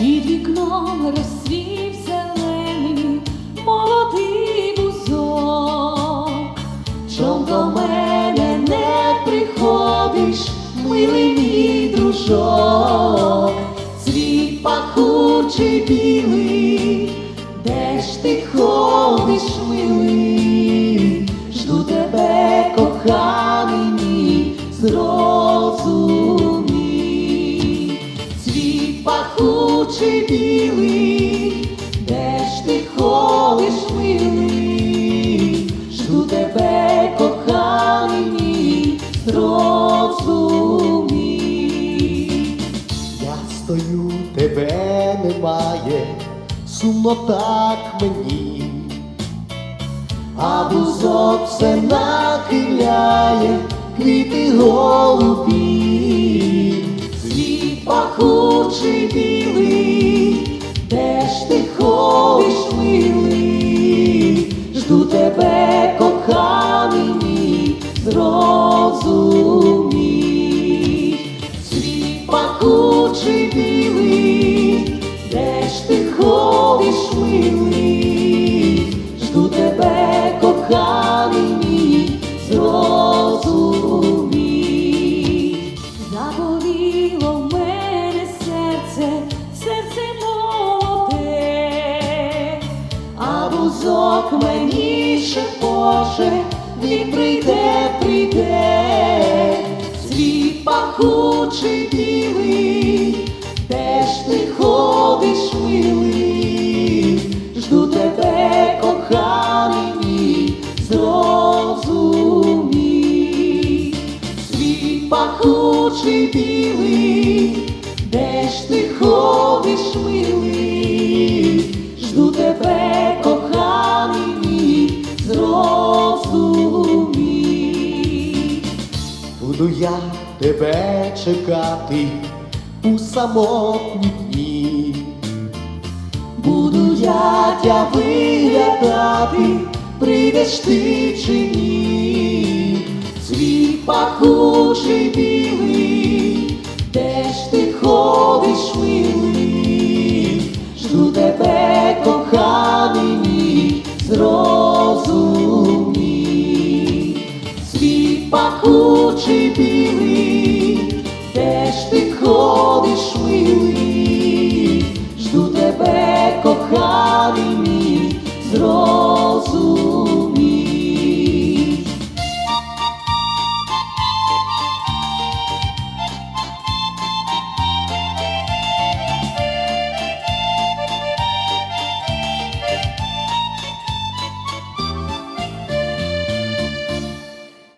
під вікном розсвів зелений молодий бузок. Чом до мене не приходиш, милий мій дружок, цвіт пахучий білий, де ж ти ходиш, милий, жду тебе, коханий мій, зрозумій. Пахучий білий, де ж ти ходиш, милий, жду тебе, коханий мій. Я стою, тебе немає, сумно так мені, а бузок все нахиляє, квіти голубі, пахучий білий, де ж ти ходиш, милий, жду тебе, коханий мій, зрозумій. Світ пахучий білий, де ж ти ходиш, милий, жду тебе, коханий мій, зрозумій. А бузок мені шепоче, він прийде, прийде, світ пахучий білий, де ж ти ходиш, милий, жду тебе, коханий мій, зрозумій. Світ пахучий білий, буду я тебе чекати у самотні дні. Буду я тя виглядати, прийдеш ти чи пахучий білий, де ж ти ходиш?